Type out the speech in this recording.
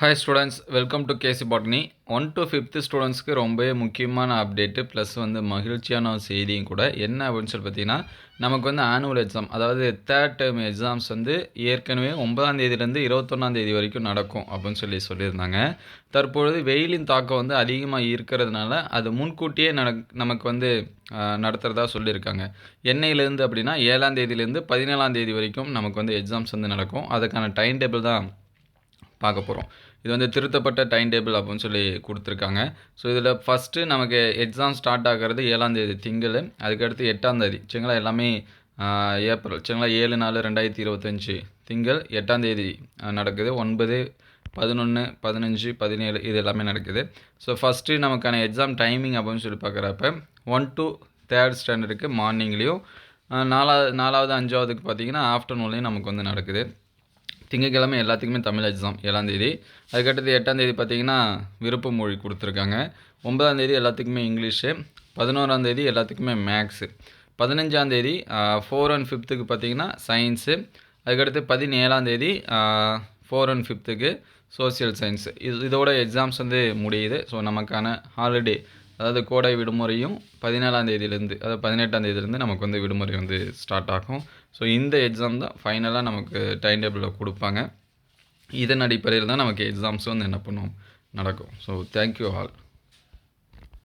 Hi students welcome to K C botany one to fifth ஸ்டூடெண்ட்ஸ்க்கு ரொம்பவே முக்கியமான update plus வந்து மகிழ்ச்சியான ஒரு செய்தியும் கூட. என்ன அப்படின்னு சொல்லி பார்த்தீங்கன்னா நமக்கு வந்து ஆனுவல் எக்ஸாம் அதாவது தேர்ட் டேர்ம் எக்ஸாம்ஸ் வந்து ஏற்கனவே ஒன்பதாம் தேதியிலேருந்து இருபத்தொன்னாம் தேதி வரைக்கும் நடக்கும் அப்படின்னு சொல்லி சொல்லியிருந்தாங்க. தற்பொழுது வெயிலின் தாக்கம் வந்து அதிகமாக இருக்கிறதுனால அது முன்கூட்டியே நடக் நமக்கு வந்து நடத்துகிறதா சொல்லியிருக்காங்க. எண்ணெயிலேருந்து அப்படின்னா ஏழாம் தேதியிலேருந்து பதினேழாம் தேதி வரைக்கும் நமக்கு வந்து எக்ஸாம்ஸ் வந்து நடக்கும். அதுக்கான டைம் டேபிள் தான் பார்க்க போகிறோம் இது வந்து திருத்தப்பட்ட டைம் டேபிள் அப்படின்னு சொல்லி கொடுத்துருக்காங்க. ஸோ இதில் ஃபஸ்ட்டு நமக்கு எக்ஸாம் ஸ்டார்ட் ஆகிறது ஏழாந்தேதி திங்கள் அதுக்கடுத்து எட்டாந்தேதி சரிங்களா? எல்லாமே ஏப்ரல். சரிங்களா? ஏழு நாலு ரெண்டாயிரத்தி இருபத்தஞ்சி. திங்கள் எட்டாந்தேதி நடக்குது. ஒன்பது பதினொன்று பதினஞ்சு பதினேழு இது எல்லாமே நடக்குது. ஸோ ஃபஸ்ட்டு நமக்கான எக்ஸாம் டைமிங் அப்படின்னு சொல்லி பார்க்குறப்ப ஒன் டு தேர்ட் ஸ்டாண்டர்டுக்கு மார்னிங்லேயும் நாலாவது நாலாவது அஞ்சாவதுக்கு பார்த்தீங்கன்னா ஆஃப்டர்நூன்லேயும் நமக்கு வந்து நடக்குது. திங்கக்கிழமை எல்லாத்துக்குமே தமிழ் எக்ஸாம் ஏழாம் தேதி. அதுக்கடுத்து எட்டாம் தேதி பார்த்தீங்கன்னா விருப்ப மொழி கொடுத்துருக்காங்க. ஒன்பதாம் தேதி எல்லாத்துக்குமே இங்கிலீஷு. பதினோராம் தேதி எல்லாத்துக்குமே மேக்ஸு பதினஞ்சாம் தேதி ஃபோர் அண்ட் ஃபிஃப்த்துக்கு பார்த்தீங்கன்னா சயின்ஸு அதுக்கடுத்து பதினேழாம் தேதி ஃபோர் அண்ட் ஃபிஃப்த்துக்கு சோஷியல் சயின்ஸ் இது இதோட எக்ஸாம்ஸ் வந்து முடியுது. ஸோ நமக்கான ஹாலிடே அதாவது கோடை விடுமுறையும் பதினேழாம் தேதியிலேருந்து அதாவது பதினெட்டாம் தேதியிலேருந்து நமக்கு வந்து விடுமுறை வந்து ஸ்டார்ட் ஆகும். ஸோ இந்த எக்ஸாம் தான் ஃபைனலாக நமக்கு டைம் டேபிளில் கொடுப்பாங்க. இதன் அடிப்படையில் தான் நமக்கு எக்ஸாம்ஸ் வந்து என்ன பண்ணுவோம்? நடக்கும். So thank you all